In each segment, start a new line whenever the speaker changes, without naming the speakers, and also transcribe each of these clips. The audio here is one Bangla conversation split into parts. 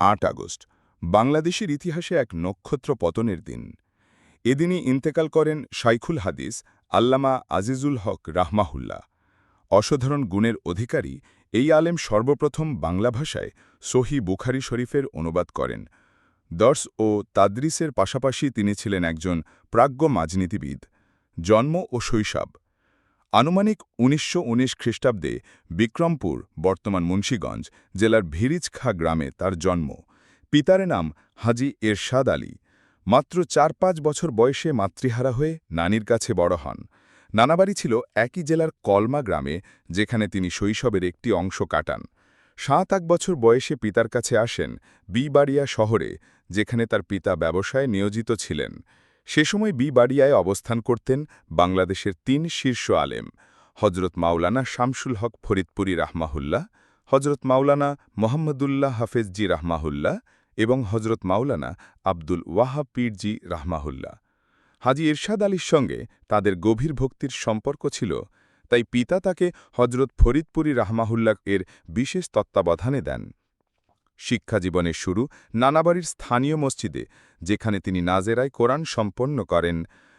আট আগস্ট, বাংলাদেশের ইতিহাসে এক নক্ষত্র পতনের দিন। এদিনই ইন্তেকাল করেন শাইখুল হাদিস, আল্লামা আজিজুল হক রাহমাহুল্লাহ। অসাধারণ গুণের অধিকারী, এই আলেম সর্বপ্রথম বাংলা ভাষায় সহি বুখারি শরীফের অনুবাদ করেন। দর্শ ও তাদ্রিসের পাশাপাশি তিনি ছিলেন একজন প্রাজ্ঞ মাজনীতিবিদ। জন্ম ও শৈশব আনুমানিক উনিশশো উনিশ খ্রিস্টাব্দে বিক্রমপুর, বর্তমান মুন্সীগঞ্জ, জেলার ভিরিজখা গ্রামে তার জন্ম। পিতার নাম হাজি এরশাদ আলী। মাত্র চার পাঁচ বছর বয়সে মাতৃহারা হয়ে নানির কাছে বড় হন। নানাবাড়ি ছিল একই জেলার কলমা গ্রামে, যেখানে তিনি শৈশবের একটি অংশ কাটান। সাত এক বছর বয়সে পিতার কাছে আসেন বিবাড়িয়া শহরে, যেখানে তার পিতা ব্যবসায় নিয়োজিত ছিলেন। সে সময় বিবাড়িয়ায় অবস্থান করতেন বাংলাদেশের তিন শীর্ষ আলেম হজরত মাওলানা শামসুল হক ফরিদপুরি রাহমাহুল্লাহ হজরত মাওলানা মোহাম্মদুল্লাহ হাফেজজি রাহমাহুল্লাহ এবং হজরত মাওলানা আব্দুল ওয়াহাব পীরজি রাহমাহুল্লাহ। হাজি ইরশাদ আলীর সঙ্গে তাদের গভীর ভক্তির সম্পর্ক ছিল, তাই পিতা তাকে হজরত ফরিদপুরি রাহমাহুল্লাহ এর বিশেষ তত্ত্বাবধানে দেন। শিক্ষা জীবনের শুরু নানাবাড়ির স্থানীয় মসজিদে, যেখানে তিনি নাজেরায় কোরআন সম্পন্ন করেন।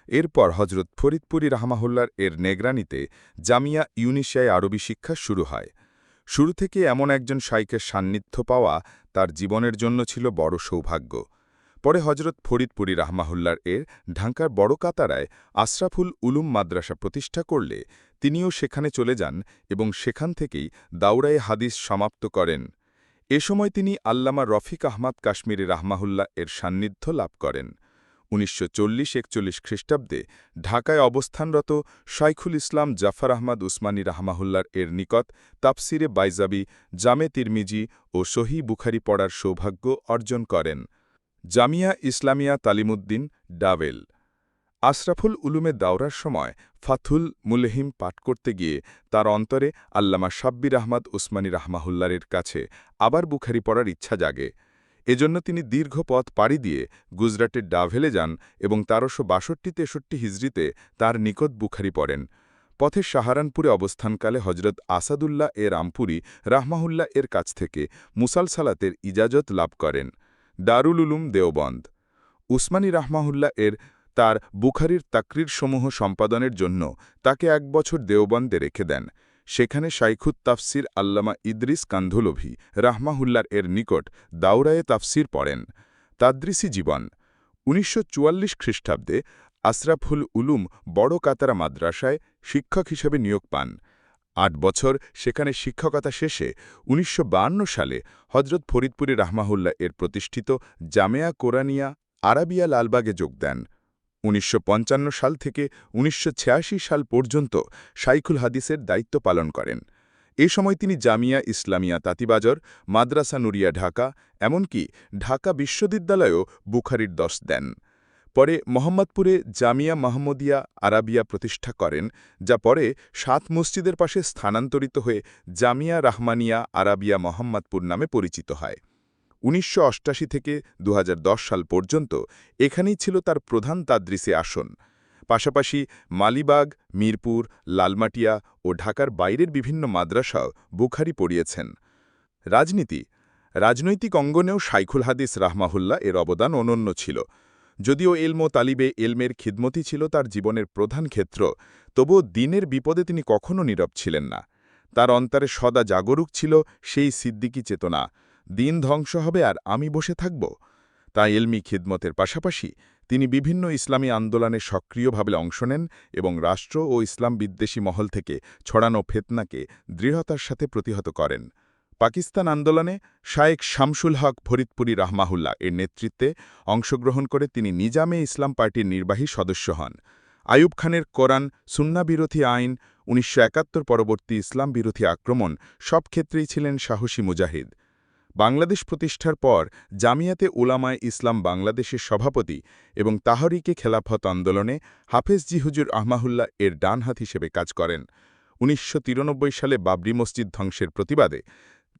এরপর হজরত ফরিদপুরি রাহমাহুল্লার এর নেগরানিতে জামিয়া ইউনিশিয়ায় আরবি শিক্ষা শুরু হয়। শুরু থেকে এমন একজন শাইকের সান্নিধ্য পাওয়া তার জীবনের জন্য ছিল বড় সৌভাগ্য। পরে হজরত ফরিদপুরি রাহমাহুল্লার এর ঢাকার বড় কাতারায় আশরাফুল উলুম মাদ্রাসা প্রতিষ্ঠা করলে তিনিও সেখানে চলে যান এবং সেখান থেকেই দাউরায়ে হাদিস সমাপ্ত করেন। এ সময় তিনি আল্লামা রফিক আহমদ কাশ্মীরি রাহমাহুল্লাহ এর সান্নিধ্য লাভ করেন। উনিশশো চল্লিশ একচল্লিশ খ্রিস্টাব্দে ঢাকায় অবস্থানরত শাইখুল ইসলাম জাফর আহমদ উসমানী রাহমাহুল্লার এর নিকট তাপসিরে বাইজাবি, জামে তিরমিজি ও সহি বুখারি পড়ার সৌভাগ্য অর্জন করেন। জামিয়া ইসলামিয়া তালিমুদ্দিন ডাভেল আশরাফুল উলুমে দাওরার সময় ফাথুল মুলহিম পাঠ করতে গিয়ে তার অন্তরে আল্লামা সাব্বির আহমদ উসমানী রাহমাহুল্লারের কাছে আবার বুখারি পড়ার ইচ্ছা জাগে। এজন্য তিনি দীর্ঘ পথ পাড়ি দিয়ে গুজরাটের ডাভেলে যান এবং তেরোশো বাষট্টি তেষট্টি হিজড়িতে তার নিকট বুখারি পড়েন। পথে সাহারানপুরে অবস্থানকালে হজরত আসাদুল্লাহ এ রামপুরি রাহমাহুল্লাহ এর কাছ থেকে মুসালসালাতের ইজাজত লাভ করেন। দারুল উলুম দেওবন্দ। উসমানী রাহমাহুল্লাহ এর তার বুখারির তাকরিরসমূহ সম্পাদনের জন্য তাকে এক বছর দেওবন্দে রেখে দেন। সেখানে শাইখুত তাফসির আল্লামা ইদ্রিস কান্ধুলভি রাহমাহুল্লার এর নিকট দাউরায়ে তাফসির পড়েন। তাদ্রিসি জীবন, উনিশশো চুয়াল্লিশ খ্রিস্টাব্দে আশরাফুল উলুম বড় কাতারা মাদ্রাসায় শিক্ষক হিসেবে নিয়োগ পান। আট বছর সেখানে শিক্ষকতা শেষে উনিশশো সালে হজরত ফরিদপুরে রাহমাহুল্লা এর প্রতিষ্ঠিত জামেয়া কোরানিয়া আরাবিয়া লালবাগে যোগ দেন। উনিশশো পঞ্চান্ন সাল থেকে উনিশশো ছিয়াশি সাল পর্যন্ত শাইখুল হাদিসের দায়িত্ব পালন করেন। এ সময় তিনি জামিয়া ইসলামিয়া তাতিবাজর, মাদ্রাসা নুরিয়া ঢাকা, এমনকি ঢাকা বিশ্ববিদ্যালয়েও বুখারির দশ দেন। পরে মোহাম্মদপুরে জামিয়া মাহমুদিয়া আরাবিয়া প্রতিষ্ঠা করেন, যা পরে সাত মসজিদের পাশে স্থানান্তরিত হয়ে জামিয়া রাহমানিয়া আরাবিয়া মোহাম্মদপুর নামে পরিচিত হয়। উনিশশো থেকে দু হাজার দশ সাল পর্যন্ত এখানেই ছিল তার প্রধান তাদ্রিসে আসন। পাশাপাশি মালিবাগ, মিরপুর, লালমাটিয়া ও ঢাকার বাইরের বিভিন্ন মাদ্রাসাও বুখারি পড়িয়েছেন। রাজনীতি। রাজনৈতিক অঙ্গনেও শাইখুল হাদিস রাহমাহুল্লা এর অবদান অনন্য ছিল। যদিও এলমো তালিবে এলমের খিদমতি ছিল তার জীবনের প্রধান ক্ষেত্র, তবুও দিনের বিপদে তিনি কখনও নীরব ছিলেন না। তার অন্তরে সদা জাগরুক ছিল সেই সিদ্দিকি চেতনা। দিন ধ্বংস হবে আর আমি বসে থাকব। তাই এলমি খিদমতের পাশাপাশি তিনি বিভিন্ন ইসলামী আন্দোলনে সক্রিয়ভাবে অংশ নেন এবং রাষ্ট্র ও ইসলাম বিদ্বেষী মহল থেকে ছড়ানো ফেতনাকে দৃঢ়তার সাথে প্রতিহত করেন। পাকিস্তান আন্দোলনে শায়েক শামসুল হক ফরিদপুরি রাহমাহুল্লাহ এর নেতৃত্বে অংশগ্রহণ করে তিনি নিজামে ইসলাম পার্টির নির্বাহী সদস্য হন। আয়ুব খানের কোরআন সুন্নাবিরোধী আইন, উনিশশো একাত্তর পরবর্তী ইসলাম বিরোধী আক্রমণ সব ক্ষেত্রেই ছিলেন সাহসী মুজাহিদ। বাংলাদেশ প্রতিষ্ঠার পর জামিয়াতে উলামায় ইসলাম বাংলাদেশের সভাপতি এবং তাহরিকে খেলাফত আন্দোলনে হাফেজজি হুজুর আহমাহুল্লাহ এর ডানহাত হিসেবে কাজ করেন। উনিশশো তিরানব্বই সালে বাবরি মসজিদ ধ্বংসের প্রতিবাদে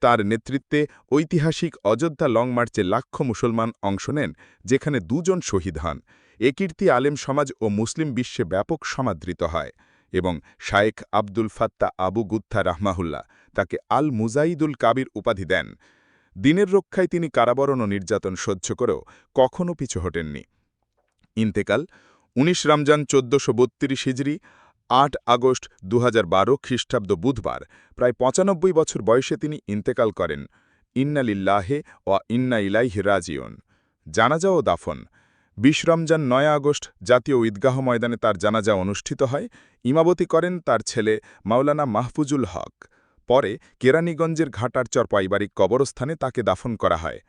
তার নেতৃত্বে ঐতিহাসিক অযোধ্যা লং মার্চে লাক্ষ মুসলমান অংশ নেন, যেখানে দুজন শহীদ হন। এ কীর্তি আলেম সমাজ ও মুসলিম বিশ্বে ব্যাপক সমাদৃত হয় এবং শায়েখ আব্দুল ফাত্তা আবু গুত্থা রাহমাহুল্লাহ তাকে আল মুজাইদুল কাবির উপাধি দেন। দিনের রক্ষায় তিনি কারাবরণ ও নির্যাতন সহ্য করেও কখনও পিছু হটেননি। ইন্তেকাল, উনিশ রমজান চোদ্দশো বত্রিশ হিজড়ি আট আগস্ট দুহাজার বারো খ্রিস্টাব্দ বুধবার, প্রায় পঁচানব্বই বছর বয়সে তিনি ইন্তেকাল করেন। ইন্নালিল্লাহে ও ইন্না ইলাইহি রাজিউন। জানাজা ও দাফন। বিশ রমজান নয় আগস্ট জাতীয় ঈদগাহ ময়দানে তার জানাজা অনুষ্ঠিত হয়। ইমাবতি করেন তার ছেলে মাওলানা মাহফুজুল হক। পরে কেরানীগঞ্জের ঘাটার চর পারিবারিক কবরস্থানে তাকে দাফন করা হয়।